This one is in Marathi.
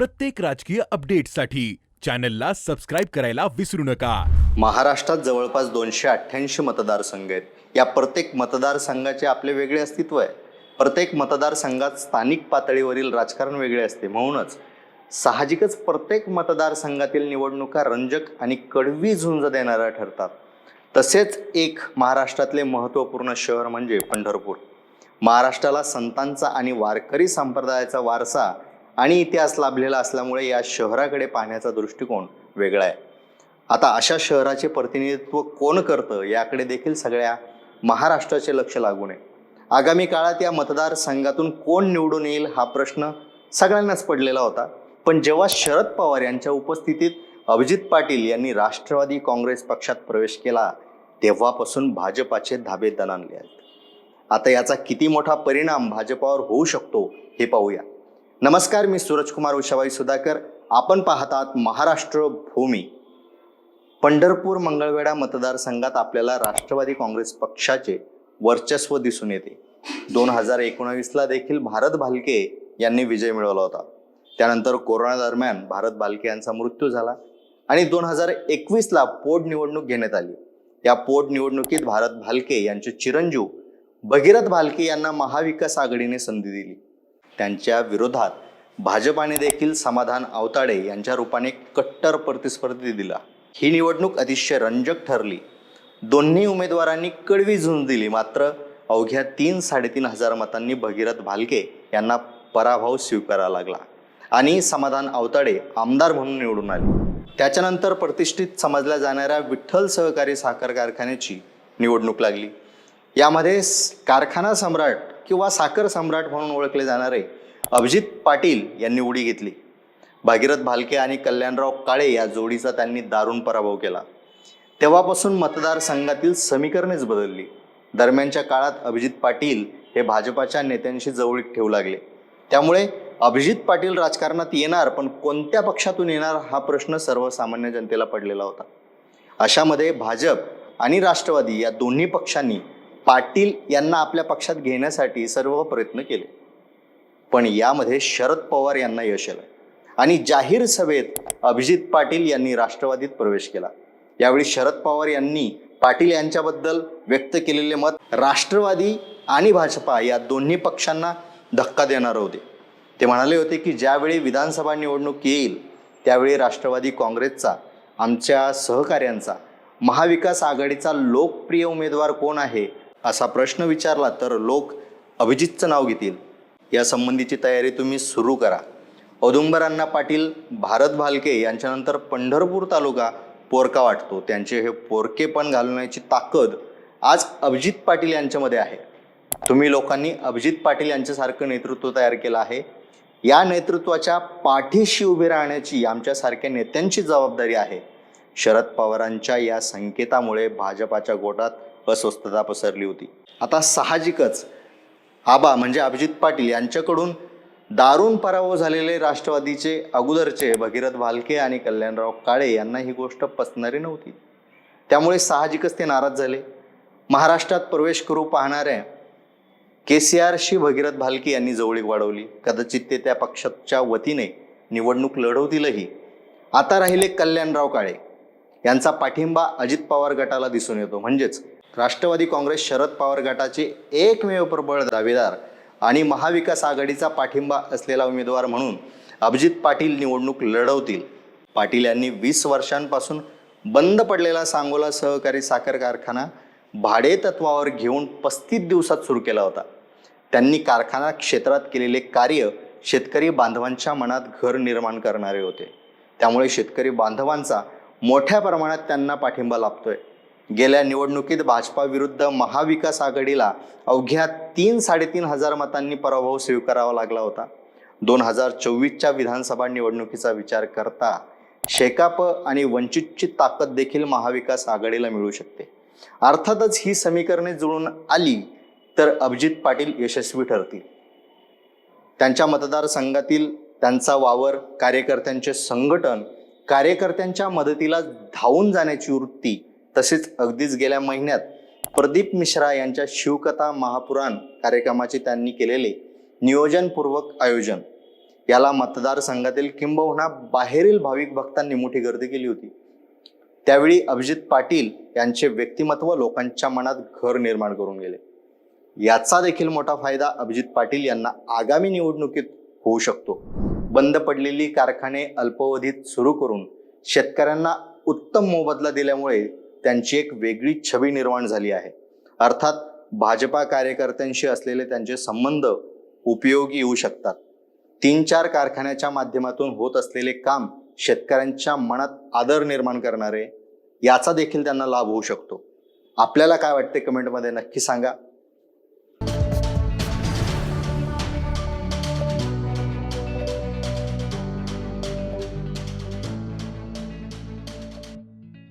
प्रत्येक राजकीय अपडेटसाठी चॅनलला सबस्क्राईब करायला विसरू नका. महाराष्ट्रात जवळपास दोनशे अठ्ठ्याऐंशी मतदारसंघ आहेत. या प्रत्येक मतदारसंघाचे आपले वेगळे अस्तित्व आहे. प्रत्येक मतदारसंघात स्थानिक पातळीवरील राजकारण वेगळे असते. म्हणूनच साहजिकच प्रत्येक मतदारसंघातील निवडणुका रंजक आणि कडवी झुंज देणाऱ्या ठरतात. तसेच एक महाराष्ट्रातले महत्त्वपूर्ण शहर म्हणजे पंढरपूर. महाराष्ट्राला संतांचा आणि वारकरी संप्रदायाचा वारसा आणि इतिहास लाभलेला असल्यामुळे या शहराकडे पाहण्याचा दृष्टिकोन वेगळा आहे. आता अशा शहराचे प्रतिनिधित्व कोण करतं याकडे देखील सगळ्या महाराष्ट्राचे लक्ष लागून नये आगामी काळात या मतदारसंघातून कोण निवडून येईल हा प्रश्न सगळ्यांनाच पडलेला होता. पण जेव्हा शरद पवार यांच्या उपस्थितीत अभिजित पाटील यांनी राष्ट्रवादी काँग्रेस पक्षात प्रवेश केला तेव्हापासून भाजपाचे धाबे दणाणले आहेत. आता याचा किती मोठा परिणाम भाजपावर होऊ शकतो हे पाहूया. नमस्कार मी सूरजकुमार उषाबाई सुधाकर. आपण पाहतात महाराष्ट्र भूमी. पंढरपूर मंगळवेढा मतदारसंघात आपल्याला राष्ट्रवादी काँग्रेस पक्षाचे वर्चस्व दिसून येते. दोन हजार एकोणावीसला देखील भारत भालके यांनी विजय मिळवला होता. त्यानंतर कोरोना दरम्यान भारत भालके यांचा मृत्यू झाला आणि दोन हजार एकवीसला पोटनिवडणूक घेण्यात आली. या पोटनिवडणुकीत भारत भालके यांचे चिरंजीव भगीरथ भालके यांना महाविकास आघाडीने संधी दिली. त्यांच्या विरोधात भाजपाने देखील समाधान आवताडे यांच्या रूपाने कट्टर प्रतिस्पर्धी दिला. ही निवडणूक अतिशय रंजक ठरली. दोन्ही उमेदवारांनी कडवी झुंज दिली. मात्र अवघ्या तीन साडेतीन हजार मतांनी भगीरथ भालके यांना पराभव स्वीकारावा लागला आणि समाधान अवताडे आमदार म्हणून निवडून आले. त्याच्यानंतर प्रतिष्ठित समजल्या जाणाऱ्या विठ्ठल सहकारी साखर कारखान्याची निवडणूक लागली. यामध्ये कारखाना सम्राट किंवा साखर सम्राट म्हणून ओळखले जाणारे अभिजित पाटील यांनी उडी घेतली. भागीरथ भालके आणि कल्याणराव काळे या जोडीचा त्यांनी दारुण पराभव केला. तेव्हापासून मतदारसंघातील समीकरणेच बदलली. दरम्यानच्या काळात अभिजित पाटील हे भाजपाच्या नेत्यांशी जवळीक ठेवू लागले. त्यामुळे अभिजित पाटील राजकारणात येणार पण कोणत्या पक्षातून येणार हा प्रश्न सर्वसामान्य जनतेला पडलेला होता. अशामध्ये भाजप आणि राष्ट्रवादी या दोन्ही पक्षांनी पाटील यांना आपल्या पक्षात घेण्यासाठी सर्व प्रयत्न केले. पण यामध्ये शरद पवार यांना यश आलं. आणि जाहीर सभेत अभिजित पाटील यांनी राष्ट्रवादीत प्रवेश केला. यावेळी शरद पवार यांनी पाटील यांच्याबद्दल व्यक्त केलेले मत राष्ट्रवादी आणि भाजपा या दोन्ही पक्षांना धक्का देणार होते. ते म्हणाले होते की ज्यावेळी विधानसभा निवडणूक येईल त्यावेळी राष्ट्रवादी काँग्रेसचा आमच्या सहकाऱ्यांचा महाविकास आघाडीचा लोकप्रिय उमेदवार कोण आहे असा प्रश्न विचारला तर लोक अभिजितचं नाव घेतील. या संबंधीची तयारी तुम्ही सुरू करा. औदुंबरांना पाटील भारत भालके यांच्यानंतर पंढरपूर तालुका पोरका वाटतो. त्यांचे हे पोरकेपण घालवण्याची ताकद आज अभिजित पाटील यांच्यामध्ये आहे. तुम्ही लोकांनी अभिजित पाटील यांच्यासारखं नेतृत्व तयार केलं आहे. या नेतृत्वाच्या पाठीशी उभे राहण्याची आमच्यासारख्या नेत्यांची जबाबदारी आहे. शरद पवारांच्या या संकेतामुळे भाजपाच्या गोटात अस्वस्थता पसरली होती. आता साहजिकच आबा म्हणजे अभिजित पाटील यांच्याकडून दारुण पराभव झालेले राष्ट्रवादीचे अगोदरचे भगीरथ भालके आणि कल्याणराव काळे यांना ही गोष्ट पसणारी नव्हती. त्यामुळे साहजिकच ते नाराज झाले. महाराष्ट्रात प्रवेश करू पाहणाऱ्या के सी आरशी भगीरथ भालके यांनी जवळीक वाढवली. कदाचित ते त्या पक्षाच्या वतीने निवडणूक लढवतीलही. आता राहिले कल्याणराव काळे. यांचा पाठिंबा अजित पवार गटाला दिसून येतो. म्हणजेच राष्ट्रवादी काँग्रेस शरद पवार गटाचे एकमेव प्रबळ दावेदार आणि महाविकास आघाडीचा पाठिंबा असलेला उमेदवार म्हणून अभिजित पाटील निवडणूक लढवतील. पाटील यांनी वीस वर्षांपासून बंद पडलेला सांगोला सहकारी साखर कारखाना भाडे तत्वावर घेऊन पस्तीस दिवसात सुरू केला होता. त्यांनी कारखाना क्षेत्रात केलेले कार्य शेतकरी बांधवांच्या मनात घर निर्माण करणारे होते. त्यामुळे शेतकरी बांधवांचा मोठ्या प्रमाणात त्यांना पाठिंबा लाभतोय. गेल्या निवडणुकीत भाजपा विरुद्ध महाविकास आघाडीला अवघ्या तीन साडेतीन हजार मतांनी पराभव स्वीकारावा लागला होता. दोन हजार चोवीसच्या विधानसभा निवडणुकीचा विचार करता शेकाप आणि वंचितची ताकद देखील महाविकास आघाडीला मिळू शकते. अर्थातच ही समीकरणे जुळून आली तर अभिजित पाटील यशस्वी ठरतील. त्यांच्या मतदारसंघातील त्यांचा वावर कार्यकर्त्यांचे संघटन कार्यकर्त्यांच्या मदतीला धावून जाण्याची वृत्ती तसेच अगदीच गेल्या महिन्यात प्रदीप मिश्रा यांच्या शिवकथा महापुराण कार्यक्रमाचे त्यांनी केलेले नियोजनपूर्वक आयोजन. याला मतदारसंघातील किंबहुना बाहेरील भाविक भक्तांनी मोठी गर्दी केली होती. त्यावेळी अभिजित पाटील यांचे व्यक्तिमत्व लोकांच्या मनात घर निर्माण करून गेले. याचा देखील मोठा फायदा अभिजित पाटील यांना आगामी निवडणुकीत होऊ शकतो. बंद पडलेली कारखाने अल्पावधीत सुरू करून शेतकऱ्यांना उत्तम मोबदला दिल्यामुळे त्यांची एक वेगळी छवी निर्माण झाली आहे. अर्थात भाजपा कार्यकर्त्यांशी असलेले त्यांचे संबंध उपयोगी येऊ शकतात. तीन चार कारखान्याच्या माध्यमातून होत असलेले काम शेतकऱ्यांच्या मनात आदर निर्माण करणारे याचा देखील त्यांना लाभ होऊ शकतो. आपल्याला काय वाटते कमेंटमध्ये नक्की सांगा.